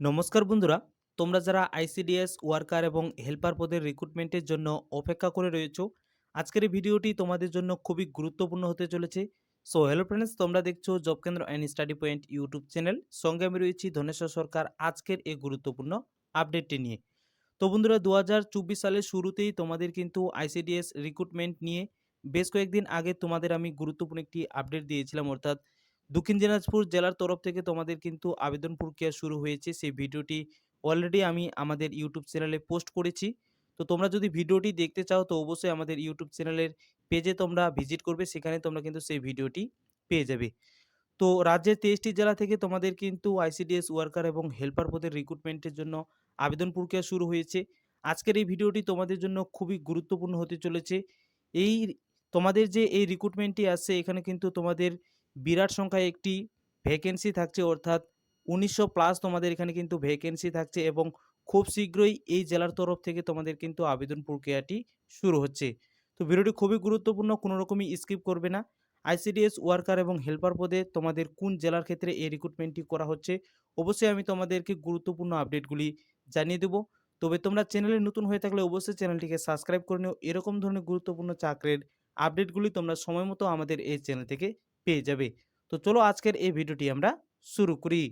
নমস্কার বন্ধুরা, তোমরা যারা আইসিডিএস, ওয়ার্কার এবং হেল্পার পদের রিক্রুটমেন্টের জন্য অপেক্ষা করে রয়েছো, আজকের এই ভিডিওটি তোমাদের জন্য খুবই গুরুত্বপূর্ণ হতে চলেছে। সো হ্যালো ফ্রেন্ডস তোমরা দেখছ job Kendra and study point YouTube channel সঙ্গে আমি রয়েছি ধনেশ্বর সরকার আজকের এই গুরুত্বপূর্ণ আপডেটটি নিয়ে। তো বন্ধুরা দু হাজার চব্বিশ সালের শুরুতেই তোমাদের কিন্তু আইসিডিএস রিক্রুটমেন্ট নিয়ে বেশ কয়েকদিন আগে তোমাদের আমি গুরুত্বপূর্ণ একটি আপডেট দিয়েছিলাম, অর্থাৎ দক্ষিণ দিনাজপুর জেলার তরফ থেকে তোমাদের কিন্তু আবেদন প্রক্রিয়া শুরু হয়েছে। সেই ভিডিওটি অলরেডি আমি আমাদের ইউটিউব চ্যানেলে পোস্ট করেছি। তো তোমরা যদি ভিডিওটি দেখতে চাও, তো অবশ্যই আমাদের ইউটিউব চ্যানেলের পেজে তোমরা ভিজিট করবে। সেখানে তোমরা কিন্তু সেই ভিডিওটি পেয়ে যাবে। তো রাজ্যের তেইশটি জেলা থেকে তোমাদের কিন্তু আইসিডিএস ওয়ার্কার এবং হেল্পার পদের রিক্রুটমেন্টের জন্য আবেদন প্রক্রিয়া শুরু হয়েছে। আজকের এই ভিডিওটি তোমাদের জন্য খুবই গুরুত্বপূর্ণ হতে চলেছে। এই তোমাদের যে এই রিক্রুটমেন্টটি আসছে, এখানে কিন্তু তোমাদের বিরাট সংখ্যায় একটি ভ্যাকেন্সি থাকছে, অর্থাৎ উনিশশো প্লাস তোমাদের এখানে কিন্তু ভ্যাকেন্সি থাকছে এবং খুব শীঘ্রই এই জেলার তরফ থেকে তোমাদের কিন্তু আবেদন প্রক্রিয়াটি শুরু হচ্ছে। তো ভিডিওটি খুবই গুরুত্বপূর্ণ, কোনো রকমই স্কিপ করবে না। আইসিডিএস ওয়ার্কার এবং হেল্পার পদে তোমাদের কোন জেলার ক্ষেত্রে এই রিক্রুটমেন্টটি করা হচ্ছে, অবশ্যই আমি তোমাদেরকে গুরুত্বপূর্ণ আপডেটগুলি জানিয়ে দেবো। তবে তোমরা চ্যানেলে নতুন হয়ে থাকলে অবশ্যই চ্যানেলটিকে সাবস্ক্রাইব করে নিও। এরকম ধরনের গুরুত্বপূর্ণ চাকরির আপডেটগুলি তোমরা সময় মতো আমাদের এই চ্যানেল থেকে পেয়ে যাবে। তো চলো আজকের এই ভিডিওটি আমরা শুরু করি।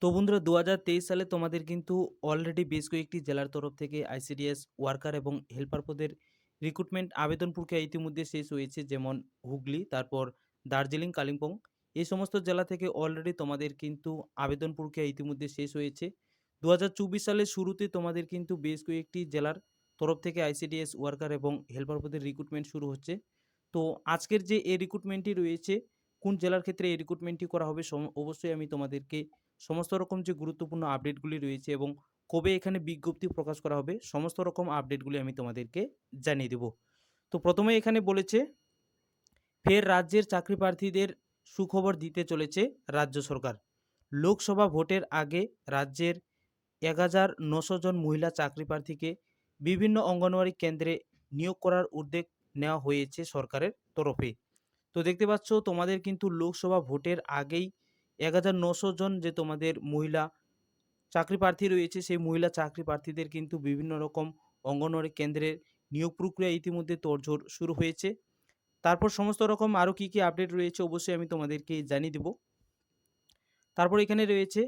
তো বন্ধুরা দু হাজার তেইশ সালে তোমাদের কিন্তু অলরেডি বেশ কয়েকটি জেলার তরফ থেকে আইসিডিএস ওয়ার্কার এবং হেল্পার পদের রিক্রুটমেন্ট আবেদন প্রক্রিয়া ইতিমধ্যে শেষ হয়েছে, যেমন হুগলি, তারপর দার্জিলিং, কালিম্পং। এই সমস্ত জেলা থেকে অলরেডি তোমাদের কিন্তু আবেদন প্রক্রিয়া ইতিমধ্যে শেষ হয়েছে। দু হাজার চব্বিশ সালের শুরুতে তোমাদের কিন্তু বেশ কয়েকটি জেলার তরফ থেকে আইসিডিএস ওয়ার্কার এবং হেল্পার পদের রিক্রুটমেন্ট শুরু হচ্ছে। তো আজকের যে এই রিক্রুটমেন্টটি রয়েছে, কোন জেলার ক্ষেত্রে এই রিক্রুটমেন্টটি করা হবে অবশ্যই আমি তোমাদেরকে সমস্ত রকম যে গুরুত্বপূর্ণ আপডেটগুলি রয়েছে এবং কবে এখানে বিজ্ঞপ্তি প্রকাশ করা হবে, সমস্ত রকম আপডেটগুলি আমি তোমাদেরকে জানিয়ে দেব। তো প্রথমে এখানে বলেছে, ফের রাজ্যের চাকরি প্রার্থীদের সুখবর দিতে চলেছে রাজ্য সরকার। লোকসভা ভোটের আগে রাজ্যের এক হাজার নশো জন মহিলা চাকরি প্রার্থীকে বিভিন্ন অঙ্গনওয়াড়ি কেন্দ্রে নিয়োগ করার উদ্যোগ নেওয়া হয়েছে সরকারের তরফে। তো দেখতে পাচ্ছ, তোমাদের কিন্তু লোকসভা ভোটের আগেই এক হাজার নশো জন যে তোমাদের মহিলা চাকরি প্রার্থী রয়েছে, সেই মহিলা চাকরি প্রার্থীদের কিন্তু বিভিন্ন রকম অঙ্গনওয়াড়ি কেন্দ্রের নিয়োগ প্রক্রিয়া ইতিমধ্যে তোড়জোড় শুরু হয়েছে। তারপর সমস্ত রকম আরও কী কী আপডেট রয়েছে অবশ্যই আমি তোমাদেরকে জানিয়ে দেব। তারপর এখানে রয়েছে,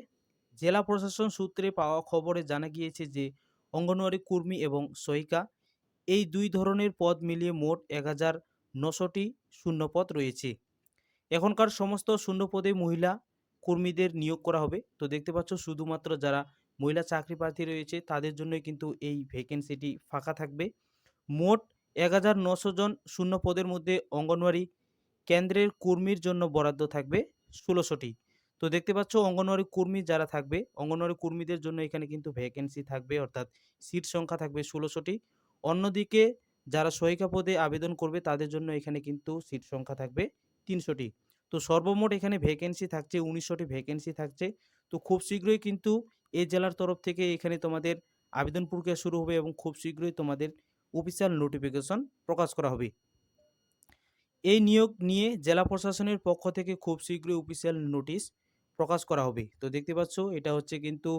জেলা প্রশাসন সূত্রে পাওয়া খবরে জানা গিয়েছে যে অঙ্গনওয়াড়ি কর্মী এবং সহায়িকা এই দুই ধরনের পদ মিলিয়ে মোট এক হাজার নশোটি শূন্যপদ রয়েছে। এখনকার সমস্ত শূন্যপদে মহিলা কর্মীদের নিয়োগ করা হবে। তো দেখতে পাচ্ছ, শুধুমাত্র যারা মহিলা চাকরি প্রার্থী রয়েছে, তাদের জন্যই কিন্তু এই ভ্যাকেন্সিটি ফাঁকা থাকবে। মোট এক হাজার নশো জন শূন্য পদের মধ্যে অঙ্গনওয়াড়ি কেন্দ্রের কর্মীর জন্য বরাদ্দ থাকবে ষোলোশোটি। তো দেখতে পাচ্ছ, অঙ্গনওয়াড়ি কর্মী যারা থাকবে, অঙ্গনওয়াড়ি কর্মীদের জন্য এখানে কিন্তু ভ্যাকেন্সি থাকবে, অর্থাৎ সিট সংখ্যা থাকবে ষোলোশোটি। অন্যদিকে যারা সহায়িকা পদে আবেদন করবে তাদের জন্য এখানে কিন্তু সিট সংখ্যা থাকবে তিনশোটি। তো সর্বমোট এখানে ভ্যাকেন্সি থাকছে উনিশশোটি ভ্যাকেন্সি থাকছে। তো খুব শীঘ্রই কিন্তু এই জেলার তরফ থেকে এখানে তোমাদের আবেদন প্রক্রিয়া শুরু হবে এবং খুব শীঘ্রই তোমাদের অফিসিয়াল নোটিফিকেশন প্রকাশ করা হবে। এই নিয়োগ নিয়ে জেলা প্রশাসনের পক্ষ থেকে খুব শীঘ্রই অফিসিয়াল নোটিশ প্রকাশ করা হবে। তো দেখতে পাচ্ছ, এটা হচ্ছে কিন্তু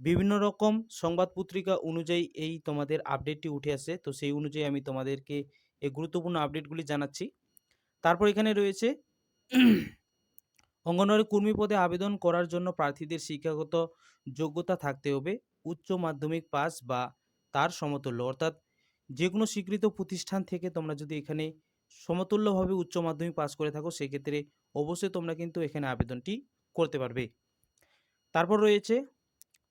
বিভিন্ন রকম সংবাদ পত্রিকা অনুযায়ী এই তোমাদের আপডেটটি উঠে আসে। তো সেই অনুযায়ী আমি তোমাদেরকে এই গুরুত্বপূর্ণ আপডেটগুলি জানাচ্ছি। তারপর এখানে রয়েছে অঙ্গনওয়াড়ি কর্মী পদে আবেদন করার জন্য প্রার্থীদের শিক্ষাগত যোগ্যতা থাকতে হবে। উচ্চ মাধ্যমিক পাস বা তার সমতুল্য। অর্থাৎ যে কোনো স্বীকৃত প্রতিষ্ঠান থেকে তোমরা যদি এখানে সমতুল্যভাবে উচ্চ মাধ্যমিক পাস করে থাকো, সেক্ষেত্রে অবশ্যই তোমরা কিন্তু এখানে আবেদনটি করতে পারবে। তারপর রয়েছে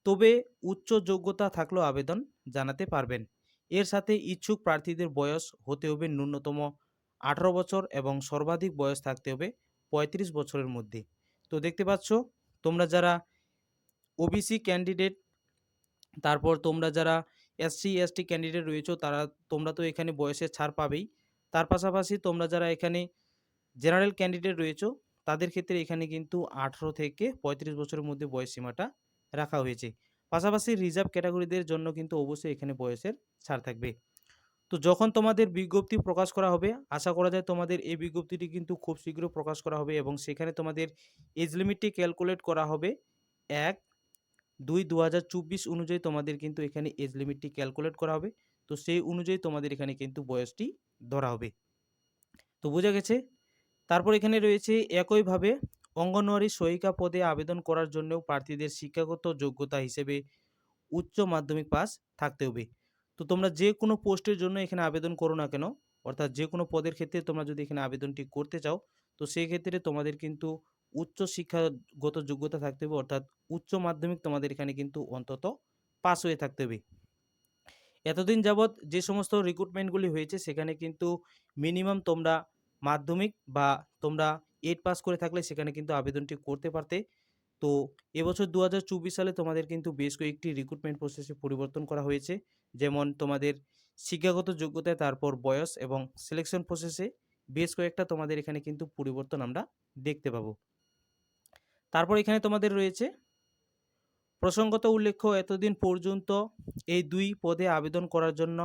তবে উচ্চ যোগ্যতা থাকলেও আবেদন জানাতে পারবেন। এর সাথে ইচ্ছুক প্রার্থীদের বয়স হতে হবে ন্যূনতম আঠারো বছর এবং সর্বাধিক বয়স থাকতে হবে পঁয়ত্রিশ বছরের মধ্যে। তো দেখতে পাচ্ছ, তোমরা যারা ওবিসি ক্যান্ডিডেট তারপর তোমরা যারা এসসি এসটি ক্যান্ডিডেট রয়েছো, তারা, তোমরা তো এখানে বয়সের ছাড় পাবেই। তার পাশাপাশি তোমরা যারা এখানে জেনারেল ক্যান্ডিডেট রয়েছো, তাদের ক্ষেত্রে এখানে কিন্তু আঠেরো থেকে পঁয়ত্রিশ বছরের মধ্যে বয়স সীমাটা রাখা হয়েছে। পাশাপাশি রিজার্ভ ক্যাটাগরিদের জন্য কিন্তু অবশ্যই এখানে বয়সের ছাড় থাকবে। তো যখন তোমাদের বিজ্ঞপ্তি প্রকাশ করা হবে, আশা করা যায় তোমাদের এই বিজ্ঞপ্তিটি কিন্তু খুব শীঘ্র প্রকাশ করা হবে এবং সেখানে তোমাদের এজ লিমিটটি ক্যালকুলেট করা হবে। এক, দুই দু হাজার চব্বিশ অনুযায়ী তোমাদের কিন্তু এখানে এজ লিমিটটি ক্যালকুলেট করা হবে। তো সেই অনুযায়ী তোমাদের এখানে কিন্তু বয়সটি ধরা হবে। তো বোঝা গেছে? তারপর এখানে রয়েছে একইভাবে অঙ্গনওয়াড়ি সহায়িকা পদে আবেদন করার জন্যও প্রার্থীদের শিক্ষাগত যোগ্যতা হিসেবে উচ্চ মাধ্যমিক পাস থাকতে হবে। তো তোমরা যে কোনো পোস্টের জন্য এখানে আবেদন করো না কেন? অর্থাৎ যে কোনো পদের ক্ষেত্রে তোমরা যদি এখানে আবেদনটি করতে চাও, তো সেই ক্ষেত্রে তোমাদের কিন্তু উচ্চ শিক্ষাগত যোগ্যতা থাকতে হবে। অর্থাৎ উচ্চ মাধ্যমিক তোমাদের এখানে কিন্তু অন্তত পাস হয়ে থাকতে হবে। এতদিন যাবৎ যে সমস্ত রিক্রুটমেন্টগুলি হয়েছে, সেখানে কিন্তু মিনিমাম তোমরা মাধ্যমিক বা তোমরা এইট পাস করে থাকলে সেখানে কিন্তু আবেদনটি করতে পারতে। তো এবছর দু হাজার চব্বিশ সালে তোমাদের কিন্তু বেশ কয়েকটি রিক্রুটমেন্ট প্রসেসে পরিবর্তন করা হয়েছে। যেমন তোমাদের শিক্ষাগত যোগ্যতায়, তারপর বয়স এবং সিলেকশন প্রসেসে বেশ কয়েকটা তোমাদের এখানে কিন্তু পরিবর্তন আমরা দেখতে পাবো। তারপর এখানে তোমাদের রয়েছে, প্রসঙ্গত উল্লেখ্য, এতদিন পর্যন্ত এই দুই পদে আবেদন করার জন্য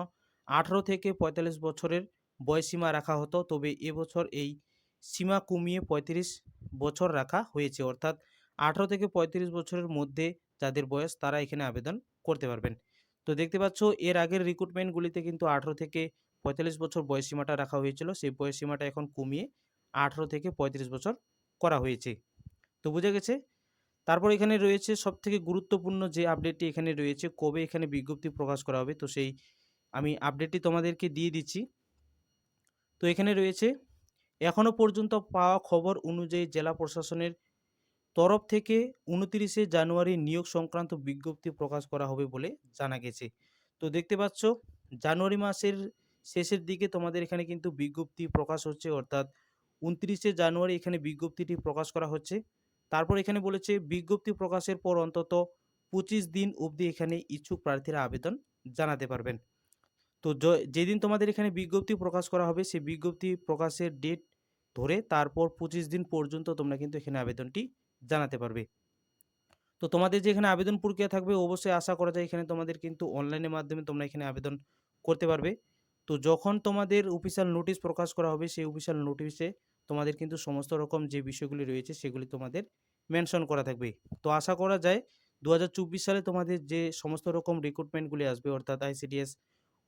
আঠারো থেকে পঁয়তাল্লিশ বছরের বয়সীমা রাখা হতো। তবে এবছর এই সীমা কমিয়ে পঁয়ত্রিশ বছর রাখা হয়েছে। অর্থাৎ আঠারো থেকে পঁয়ত্রিশ বছরের মধ্যে যাদের বয়স তারা এখানে আবেদন করতে পারবেন। তো দেখতে পাচ্ছ, এর আগের রিক্রুটমেন্টগুলিতে কিন্তু আঠারো থেকে পঁয়তাল্লিশ বছর বয়সীমাটা রাখা হয়েছিল। সেই বয়সীমাটা এখন কমিয়ে আঠারো থেকে পঁয়ত্রিশ বছর করা হয়েছে। তো বুঝে গেছে? তারপর এখানে রয়েছে সবথেকে গুরুত্বপূর্ণ যে আপডেটটি এখানে রয়েছে, কবে এখানে বিজ্ঞপ্তি প্রকাশ করা হবে? তো সেই আমি আপডেটটি তোমাদেরকে দিয়ে দিচ্ছি। তো এখানে রয়েছে এখনও পর্যন্ত পাওয়া খবর অনুযায়ী জেলা প্রশাসনের তরফ থেকে উনতিরিশে জানুয়ারি নিয়োগ সংক্রান্ত বিজ্ঞপ্তি প্রকাশ করা হবে বলে জানা গেছে। তো দেখতে পাচ্ছ, জানুয়ারি মাসের শেষের দিকে তোমাদের এখানে কিন্তু বিজ্ঞপ্তি প্রকাশ হচ্ছে, অর্থাৎ উনত্রিশে জানুয়ারি এখানে বিজ্ঞপ্তিটি প্রকাশ করা হচ্ছে। তারপর এখানে বলেছে, বিজ্ঞপ্তি প্রকাশের পর অন্তত পঁচিশ দিন অবধি এখানে ইচ্ছুক প্রার্থীরা আবেদন জানাতে পারবেন। তো যেদিন তোমাদের এখানে বিজ্ঞপ্তি প্রকাশ করা হবে, সেই বিজ্ঞপ্তি প্রকাশের ডেট ধরে তারপর পঁচিশ দিন পর্যন্ত তোমরা কিন্তু এখানে আবেদনটি জানাতে পারবে। তো তোমাদের যে এখানে আবেদন প্রক্রিয়া থাকবে, অবশ্যই আশা করা যায় এখানে তোমাদের কিন্তু অনলাইনের মাধ্যমে তোমরা এখানে আবেদন করতে পারবে। তো যখন তোমাদের অফিসিয়াল নোটিশ প্রকাশ করা হবে, সেই অফিসিয়াল নোটিশে তোমাদের কিন্তু সমস্ত রকম যে বিষয়গুলি রয়েছে, সেগুলি তোমাদের মেনশন করা থাকবে। তো আশা করা যায় দু হাজার চব্বিশ সালে তোমাদের যে সমস্ত রকম রিক্রুটমেন্টগুলি আসবে, অর্থাৎ আইসিডিএস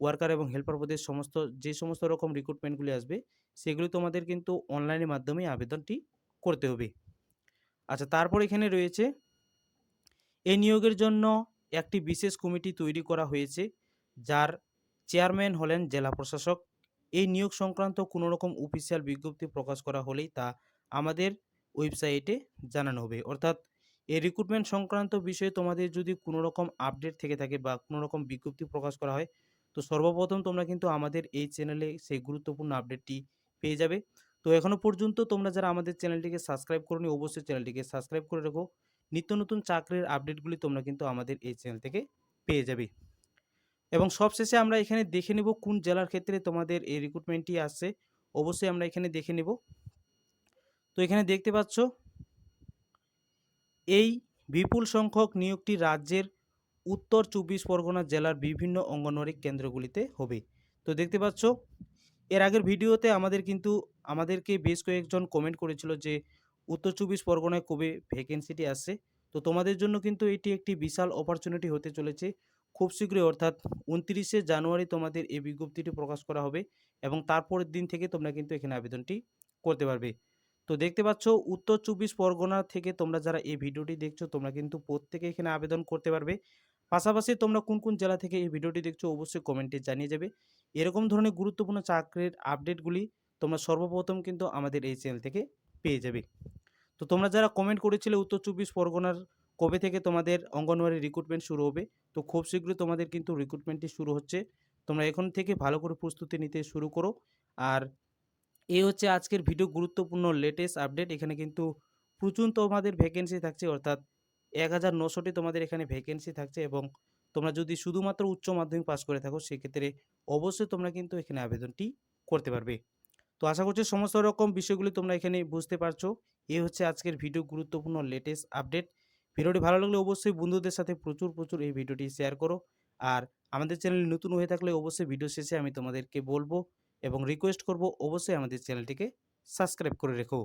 ওয়ার্কার এবং হেল্পার পদের সমস্ত, যে সমস্ত রকম রিক্রুটমেন্টগুলি আসবে, সেগুলি তোমাদের কিন্তু অনলাইনের মাধ্যমে আবেদনটি করতে হবে। আচ্ছা তারপর এখানে রয়েছে এই নিয়োগের জন্য একটি বিশেষ কমিটি তৈরি করা হয়েছে, যার চেয়ারম্যান হলেন জেলা প্রশাসক। এই নিয়োগ সংক্রান্ত কোনো রকম অফিসিয়াল বিজ্ঞপ্তি প্রকাশ করা হলেই তা আমাদের ওয়েবসাইটে জানানো হবে। অর্থাৎ, এই রিক্রুটমেন্ট সংক্রান্ত বিষয়ে তোমাদের যদি কোনো রকম আপডেট থেকে থাকে বা কোনো রকম বিজ্ঞপ্তি প্রকাশ করা হয় তো সর্বপ্রথম তোমরা কিন্তু আমাদের এই চ্যানেলে সেই গুরুত্বপূর্ণ আপডেটটি পেয়ে যাবে। তো এখনও পর্যন্ত তোমরা যারা আমাদের চ্যানেলটিকে সাবস্ক্রাইব করনি, অবশ্যই চ্যানেলটিকে সাবস্ক্রাইব করে রেখো। নিত্য নতুন চাকরির আপডেটগুলি তোমরা কিন্তু আমাদের এই চ্যানেল থেকে পেয়ে যাবে। এবং সবশেষে আমরা এখানে দেখে নেব কোন জেলার ক্ষেত্রে তোমাদের এই রিক্রুটমেন্টটি আসছে। অবশ্যই আমরা এখানে দেখে নেব। তো এখানে দেখতে পাচ্ছ, এই বিপুল সংখ্যক নিয়োগটি রাজ্যের উত্তর চব্বিশ পরগনা জেলার বিভিন্ন অঙ্গনওয়াড়ি কেন্দ্রগুলিতে হবে। তো দেখতে পাচ্ছ, এর আগের ভিডিওতে আমাদের কিন্তু, আমাদেরকে বেশ কয়েকজন কমেন্ট করেছিল যে, উত্তর চব্বিশ পরগনায় কবে ভ্যাকেন্সিটি আসছে। তো তোমাদের জন্য কিন্তু এটি একটি বিশাল অপরচুনিটি হতে চলেছে। খুব শীঘ্রই, অর্থাৎ উনত্রিশে জানুয়ারি তোমাদের এই বিজ্ঞপ্তিটি প্রকাশ করা হবে এবং তারপরের দিন থেকে তোমরা কিন্তু এখানে আবেদনটি করতে পারবে। তো দেখতে পাচ্ছ, উত্তর চব্বিশ পরগনা থেকে তোমরা যারা এই ভিডিওটি দেখছ, তোমরা কিন্তু প্রত্যেকে এখানে আবেদন করতে পারবে। পাশাপাশি তোমরা কোন কোন জেলা থেকে এই ভিডিওটি দেখছ অবশ্যই কমেন্টে জানিয়ে যাবে। এরকম ধরনের গুরুত্বপূর্ণ চাকরির আপডেটগুলি তোমরা সর্বপ্রথম কিন্তু আমাদের এই চ্যানেল থেকে পেয়ে যাবে। তো তোমরা যারা কমেন্ট করেছিলে উত্তর চব্বিশ পরগনার কবে থেকে তোমাদের অঙ্গনওয়াড়ি রিক্রুটমেন্ট শুরু হবে, তো খুব শীঘ্রই তোমাদের কিন্তু রিক্রুটমেন্টটি শুরু হচ্ছে। তোমরা এখন থেকে ভালো করে প্রস্তুতি নিতে শুরু করো। আর এই হচ্ছে আজকের ভিডিও গুরুত্বপূর্ণ লেটেস্ট আপডেট এখানে কিন্তু প্রচুর তোমাদের ভ্যাকেন্সি থাকছে, অর্থাৎ এক হাজার নশোটি তোমাদের এখানে ভ্যাকেন্সি থাকছে এবং তোমরা যদি শুধুমাত্র উচ্চ মাধ্যমিক পাস করে থাকো, সেক্ষেত্রে অবশ্যই তোমরা কিন্তু এখানে আবেদনটি করতে পারবে। তো আশা করছি সমস্ত রকম বিষয়গুলি তোমরা এখানে বুঝতে পারছ। এই হচ্ছে আজকের ভিডিও গুরুত্বপূর্ণ লেটেস্ট আপডেট ভিডিওটি ভালো লাগলে অবশ্যই বন্ধুদের সাথে প্রচুর প্রচুর এই ভিডিওটি শেয়ার করো। আর আমাদের চ্যানেল নতুন হয়ে থাকলে অবশ্যই ভিডিও শেষে আমি তোমাদেরকে বলব এবং রিকোয়েস্ট করব, অবশ্যই আমাদের চ্যানেলটিকে সাবস্ক্রাইব করে রেখো।